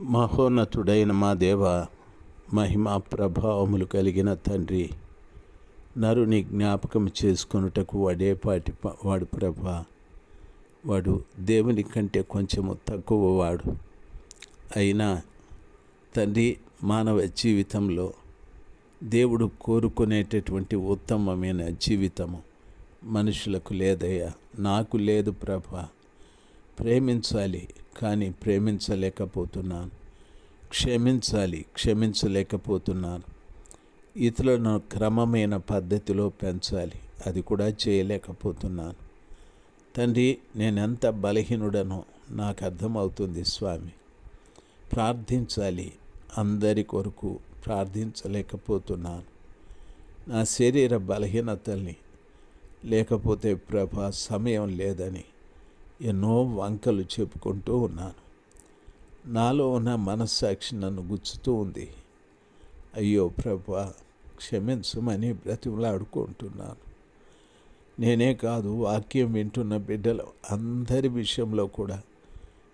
మహోన్నతుడైన మా దేవ మహిమా ప్రభావములు కలిగిన తండ్రి నరుని జ్ఞాపకం చేసుకొనుటకు వాడేపాటి వాడు ప్రభ. వాడు దేవుని కంటే కొంచెము తక్కువ వాడు అయినా తండ్రి మానవ జీవితంలో దేవుడు కోరుకునేటటువంటి ఉత్తమమైన జీవితము మనుషులకు లేదయ్యా. నాకు లేదు ప్రభా. ప్రేమించాలి కానీ ప్రేమించలేకపోతున్నాను. క్షమించాలి క్షమించలేకపోతున్నాను. ఇతరులను క్రమమైన పద్ధతిలో పెంచాలి అది కూడా చేయలేకపోతున్నాను. తండ్రి నేనెంత బలహీనుడనో నాకు అర్థమవుతుంది స్వామి. ప్రార్థించాలి అందరి కొరకు ప్రార్థించలేకపోతున్నాను. నా శరీర బలహీనతల్ని లేకపోతే ప్రభా సమయం లేదని ఎన్నో వంకలు చెప్పుకుంటూ ఉన్నాను. నాలో ఉన్న మనస్సాక్షి నన్ను గుచ్చుతూ ఉంది. అయ్యో ప్రభా క్షమించమని బ్రతిమలాడుకుంటున్నాను. నేనే కాదు వాక్యం వింటున్న బిడ్డలు అందరి విషయంలో కూడా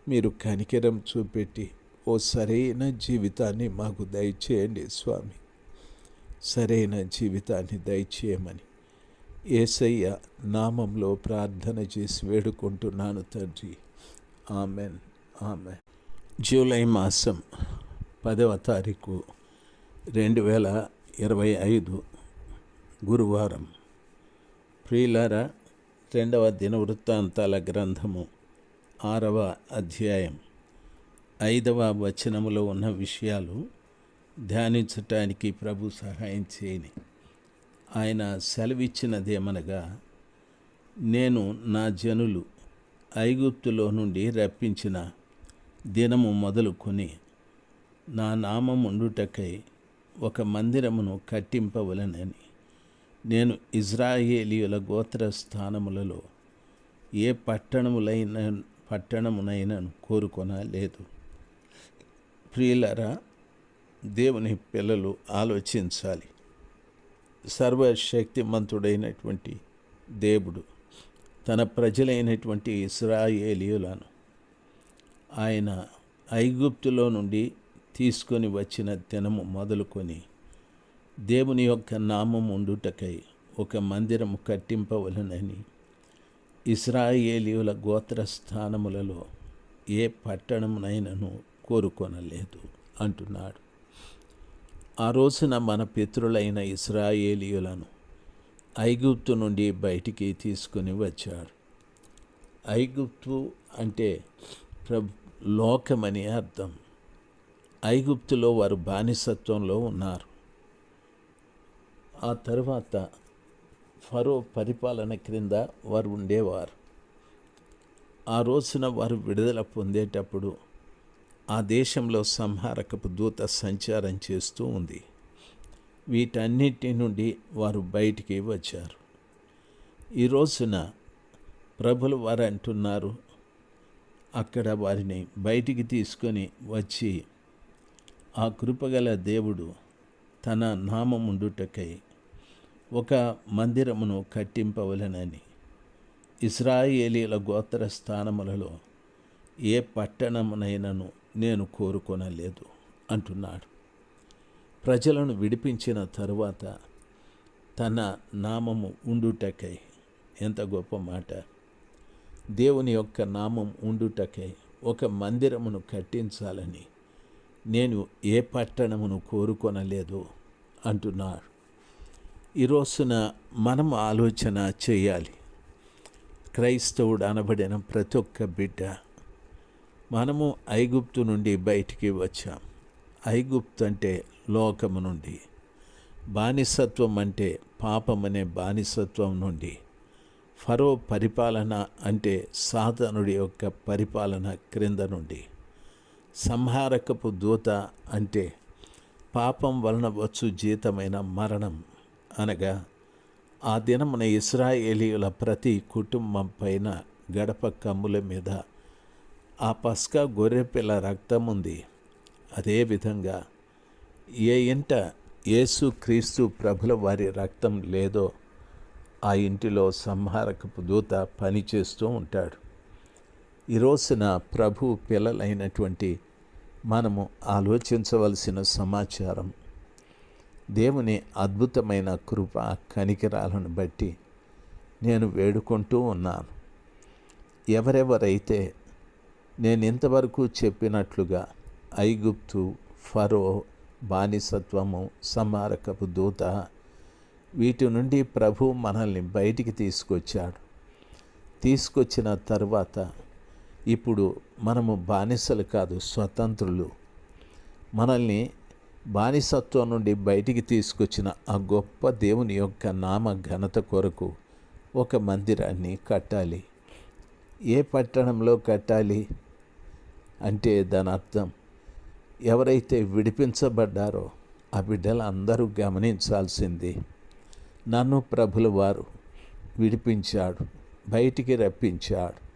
మీరు కనికరం చూపెట్టి ఓ సరైన జీవితాన్ని మాకు దయచేయండి స్వామి. సరైన జీవితాన్ని దయచేయమని ఏసయ్య నామంలో ప్రార్థన చేసి వేడుకుంటున్నాను తండ్రి. ఆమెన్. ఆమె జూలై మాసం పదవ తారీఖు రెండు వేల ఇరవై ఐదు గురువారం. ప్రియులారా రెండవ దినవృత్తాంతాల గ్రంథము ఆరవ అధ్యాయం. ఐదవ వచనములో ఉన్న విషయాలు ధ్యానించటానికి ప్రభు సహాయం చేయని. ఆయన సెలవిచ్చినదేమనగా నేను నా జనులు ఐగుప్తులో నుండి రప్పించిన దినము మొదలుకొని నా నామం ఉండుటకై ఒక మందిరమును కట్టింపవలనని నేను ఇజ్రాయేలీయుల గోత్ర స్థానములలో ఏ పట్టణములైన పట్టణమునైనా కోరుకొనలేదు ప్రియులరా దేవుని పిల్లలు ఆలోచించాలి. సర్వశక్తిమంతుడైనటువంటి దేవుడు తన ప్రజలైనటువంటి ఇస్రాయేలీయులను ఆయన ఐగుప్తులో నుండి తీసుకొని వచ్చిన దినము మొదలుకొని దేవుని యొక్క నామం ఉండుటకై ఒక మందిరము కట్టింపవలనని ఇస్రాయేలీయుల గోత్ర స్థానములలో ఏ పట్టణమునైనను కోరుకొనలేదు అంటున్నాడు. ఆ రోజున మన పితరులైన ఇస్రాయేలీయులను ఐగుప్తు నుండి బయటికి తీసుకుని వచ్చాడు ఐగుప్తు అంటే ప్రభు లోకమని అర్థం. ఐగుప్తులో వారు బానిసత్వంలో ఉన్నారు. ఆ తర్వాత ఫరో పరిపాలన క్రింద వారు ఉండేవారు. ఆ రోజున వారు విడుదల పొందేటప్పుడు ఆ దేశంలో సంహారకపు దూత సంచారం చేస్తూ ఉంది. వీటన్నిటి నుండి వారు బయటికి వచ్చారు. ఈ రోజున ప్రభులు వారు అంటున్నారు అక్కడ వారిని బయటికి తీసుకొని వచ్చి ఆ కృపగల దేవుడు తన నామముండుటకై ఒక మందిరమును కట్టింపవలనని ఇస్రాయేలీల గోత్ర స్థానములలో ఏ పట్టణమునైనను నేను కోరుకొనలేదు అంటున్నాడు. ప్రజలను విడిపించిన తరువాత తన నామము ఉండుటకై ఎంత గొప్ప మాట. దేవుని యొక్క నామం ఉండుటకై ఒక మందిరమును కట్టించాలని నేను ఏ పట్టణమును కోరుకొనలేదు అంటున్నాడు. ఈ రోజున మనం ఆలోచన చేయాలి. క్రైస్తవుడు అనబడిన ప్రతి ఒక్క బిడ్డ మనము ఐగుప్తు నుండి బయటికి వచ్చాం. ఐగుప్తు అంటే లోకము నుండి బానిసత్వం అంటే పాపం అనే బానిసత్వం నుండి ఫరో పరిపాలన అంటే సాధనుడి యొక్క పరిపాలన క్రింద నుండి సంహారకపు దూత అంటే పాపం వలన వచ్చు జీతమైన మరణం అనగా ఆ దినమున ఇస్రాయేలీయుల ప్రతి కుటుంబం పైన గడప కమ్ముల మీద ఆ పస్కా గొర్రెపిల్ల రక్తం ఉంది అదేవిధంగా ఏ ఇంట యేసు క్రీస్తు ప్రభుల వారి రక్తం లేదో ఆ ఇంటిలో సంహారకపు దూత పనిచేస్తూ ఉంటాడు. ఈ రోజున ప్రభు పిల్లలైనటువంటి మనము ఆలోచించవలసిన సమాచారం దేవుని అద్భుతమైన కృప కనికరాలను బట్టి నేను వేడుకుంటూ ఉన్నాను. ఎవరెవరైతే నేను ఇంతవరకు చెప్పినట్లుగా ఐగుప్తు ఫరో బానిసత్వము సమారకపు దూత వీటి నుండి ప్రభు మనల్ని బయటికి తీసుకొచ్చాడు. తీసుకొచ్చిన తర్వాత ఇప్పుడు మనము బానిసలు కాదు స్వతంత్రులు. మనల్ని బానిసత్వం నుండి బయటికి తీసుకొచ్చిన ఆ గొప్ప దేవుని యొక్క నామ ఘనత కొరకు ఒక మందిరాన్ని కట్టాలి. ఏ పట్టణంలో కట్టాలి? అంటే దాని అర్థం. ఎవరైతే విడిపించబడ్డారో ఆ బిడ్డలు అందరూ గమనించాల్సింది. నన్ను ప్రభుల వారు విడిపించాడు బయటికి రప్పించాడు.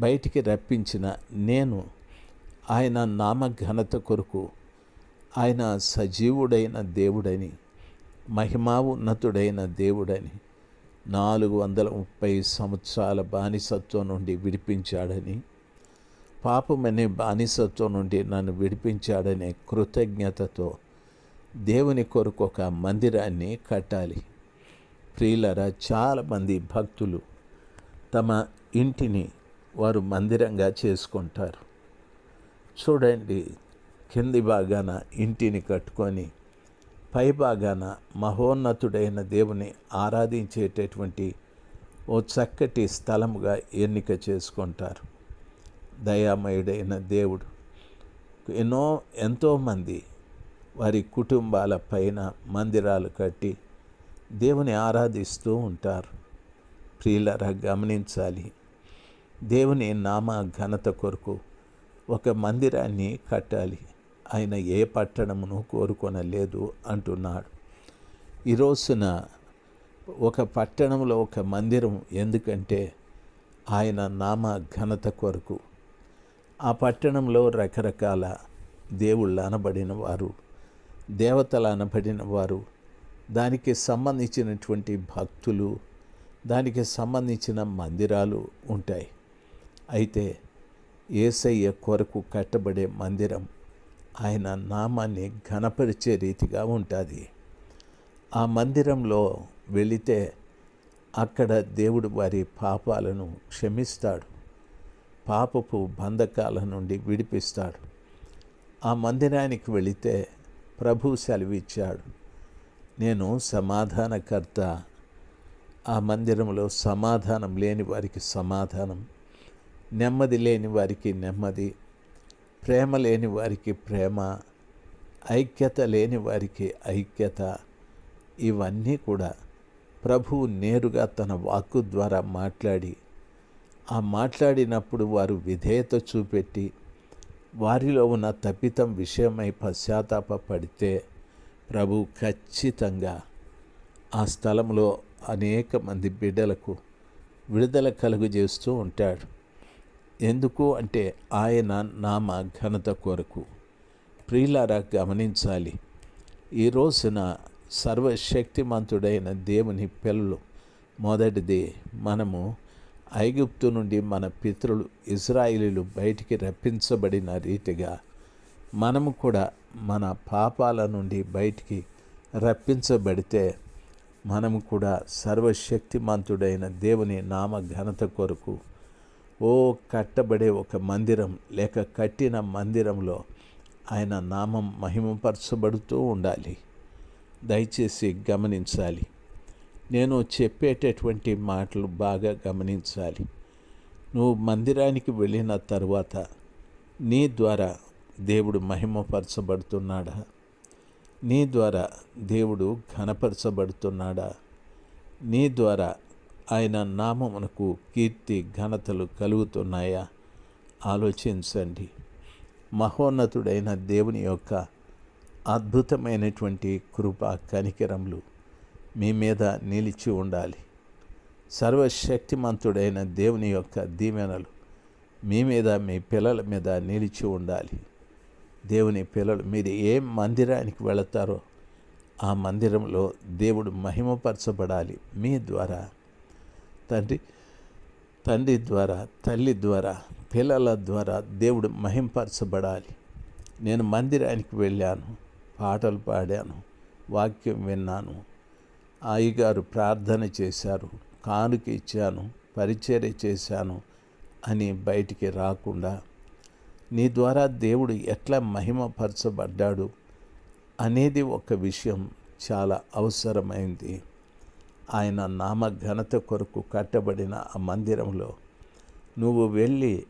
బయటికి రప్పించిన నేను ఆయన నామ ఘనత కొరకు ఆయన సజీవుడైన దేవుడని మహిమా ఉన్నతుడైన దేవుడని నాలుగు వందల ముప్పై సంవత్సరాల బానిసత్వం నుండి విడిపించాడని పాపమనే బానిసత్వం నుండి నన్ను విడిపించాడనే కృతజ్ఞతతో దేవుని కొరకు ఒక మందిరాన్ని కట్టాలి. ప్రియులరా చాలామంది భక్తులు తమ ఇంటిని వారు మందిరంగా చేసుకుంటారు. చూడండి కింది భాగాన ఇంటిని కట్టుకొని పై భాగాన మహోన్నతుడైన దేవుని ఆరాధించేటటువంటి ఓ చక్కటి స్థలముగా ఎన్నిక చేసుకుంటారు. దయామయుడైన దేవుడు. ఎన్నో ఎంతోమంది వారి కుటుంబాల పైన మందిరాలు కట్టి దేవుని ఆరాధిస్తూ ఉంటారు. ప్రియులరా గమనించాలి. దేవుని నామ ఘనత కొరకు ఒక మందిరాన్ని కట్టాలి. ఆయన ఏ పట్టణమును కోరుకొనలేదు అంటున్నాడు. ఈ రోజున ఒక పట్టణంలో ఒక మందిరం ఎందుకంటే ఆయన నామ ఘనత కొరకు ఆ పట్టణంలో రకరకాల దేవుళ్ళు అనబడిన వారు దేవతలు అనబడిన వారు దానికి సంబంధించినటువంటి భక్తులు దానికి సంబంధించిన మందిరాలు ఉంటాయి. అయితే ఏసయ్య కొరకు కట్టబడే మందిరం ఆయన నామాన్ని ఘనపరిచే రీతిగా ఉంటుంది. ఆ మందిరంలో వెళితే అక్కడ దేవుడు వారి పాపాలను క్షమిస్తాడు. పాపపు బంధకాల నుండి విడిపిస్తాడు. ఆ మందిరానికి వెళితే ప్రభు సెలవిచ్చాడు. నేను సమాధానకర్త. ఆ మందిరంలో సమాధానం లేని వారికి సమాధానం. నెమ్మది లేని వారికి నెమ్మది. ప్రేమ లేని వారికి ప్రేమ. ఐక్యత లేని వారికి ఐక్యత. ఇవన్నీ కూడా ప్రభువు నేరుగా తన వాక్కు ద్వారా మాట్లాడి ఆ మాట్లాడినప్పుడు వారు విధేయత చూపెట్టి వారిలో ఉన్న తప్పితం విషయమై పశ్చాత్తాప పడితే ప్రభు ఖచ్చితంగా ఆ స్థలంలో అనేక మంది బిడ్డలకు విడుదల కలుగు చేస్తూ ఉంటాడు. ఎందుకు అంటే ఆయన నామ ఘనత కొరకు. ప్రియులారా గమనించాలి. ఈ రోజున సర్వశక్తిమంతుడైన దేవుని పిల్లలు మొదటిది మనము ఐగుప్తు నుండి మన పితృలు ఇజ్రాయిలీలు బయటికి రప్పించబడిన రీతిగా మనము కూడా మన పాపాల నుండి బయటికి రప్పించబడితే మనము కూడా సర్వశక్తిమంతుడైన దేవుని నామ ఘనత కొరకు ఓ కట్టబడే ఒక మందిరం లేక కట్టిన మందిరంలో ఆయన నామం మహిమపరచబడుతూ ఉండాలి. దయచేసి గమనించాలి. నేను చెప్పేటటువంటి మాటలు బాగా గమనించాలి. నువ్వు మందిరానికి వెళ్ళిన తర్వాత నీ ద్వారా దేవుడు మహిమపరచబడుతున్నాడా? నీ ద్వారా దేవుడు ఘనపరచబడుతున్నాడా? నీ ద్వారా ఆయన నామమునకు కీర్తి ఘనతలు కలుగుతున్నాయా? ఆలోచించండి. మహోన్నతుడైన దేవుని యొక్క అద్భుతమైనటువంటి కృప కనికరములు మీ మీద నిలిచి ఉండాలి. సర్వశక్తిమంతుడైన దేవుని యొక్క దీవెనలు మీ మీద మీ పిల్లల మీద నిలిచి ఉండాలి. దేవుని పిల్లలు మీరు ఏ మందిరానికి వెళతారో ఆ మందిరంలో దేవుడు మహిమపరచబడాలి మీ ద్వారా. తండ్రి తండ్రి ద్వారా తల్లి ద్వారా పిల్లల ద్వారా దేవుడు మహింపరచబడాలి నేను మందిరానికి వెళ్ళాను పాటలు పాడాను వాక్యం విన్నాను అయ్యగారు ప్రార్థన చేశారు కానుక ఇచ్చాను పరిచర్య చేశాను అని బయటికి రాకుండా నీ ద్వారా దేవుడు ఎట్లా మహిమపరచబడ్డాడు అనేది ఒక విషయం చాలా అవసరమైంది. ఆయన నామ ఘనత కొరకు కట్టబడిన ఆ మందిరంలో నువ్వు వెళ్ళి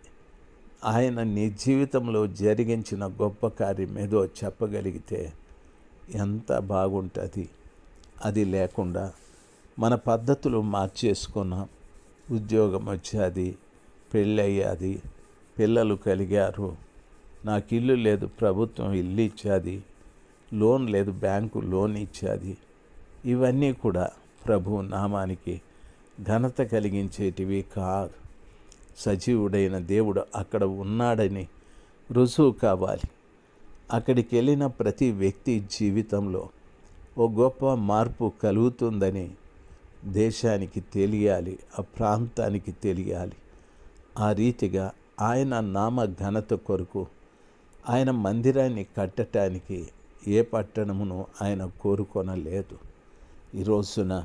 ఆయన నీ జీవితంలో జరిగించిన గొప్ప కార్యం ఏదో చెప్పగలిగితే ఎంత బాగుంటుంది. అది లేకుండా మన పద్ధతులు మార్చేసుకున్నాం ఉద్యోగం వచ్చేది పెళ్ళయ్యాది పిల్లలు కలిగారు నాకు ఇల్లు లేదు ప్రభుత్వం ఇల్లు ఇచ్చేది లోన్ లేదు బ్యాంకు లోన్ ఇచ్చేది ఇవన్నీ కూడా ప్రభు నామానికి ఘనత కలిగించేటివి కాదు. సజీవుడైన దేవుడు అక్కడ ఉన్నాడని రుజువు కావాలి. అక్కడికి వెళ్ళిన ప్రతి వ్యక్తి జీవితంలో ఓ గొప్ప మార్పు కలుగుతుందని దేశానికి తెలియాలి ఆ ప్రాంతానికి తెలియాలి. ఆ రీతిగా ఆయన నామ ఘనత కొరకు ఆయన మందిరాన్ని కట్టడానికి ఏ పట్టణమును ఆయన కోరుకొనలేదు. ఈ రోజున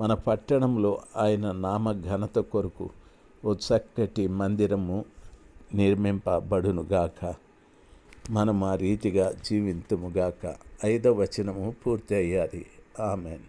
మన పట్టణంలో ఆయన నామ ఘనత కొరకు ఓ చక్కటి మందిరము నిర్మింపబడునుగాక. మనం ఆ రీతిగా జీవింతుముగాక ఐదవ వచనము పూర్తి అయ్యాది ఆమెన్.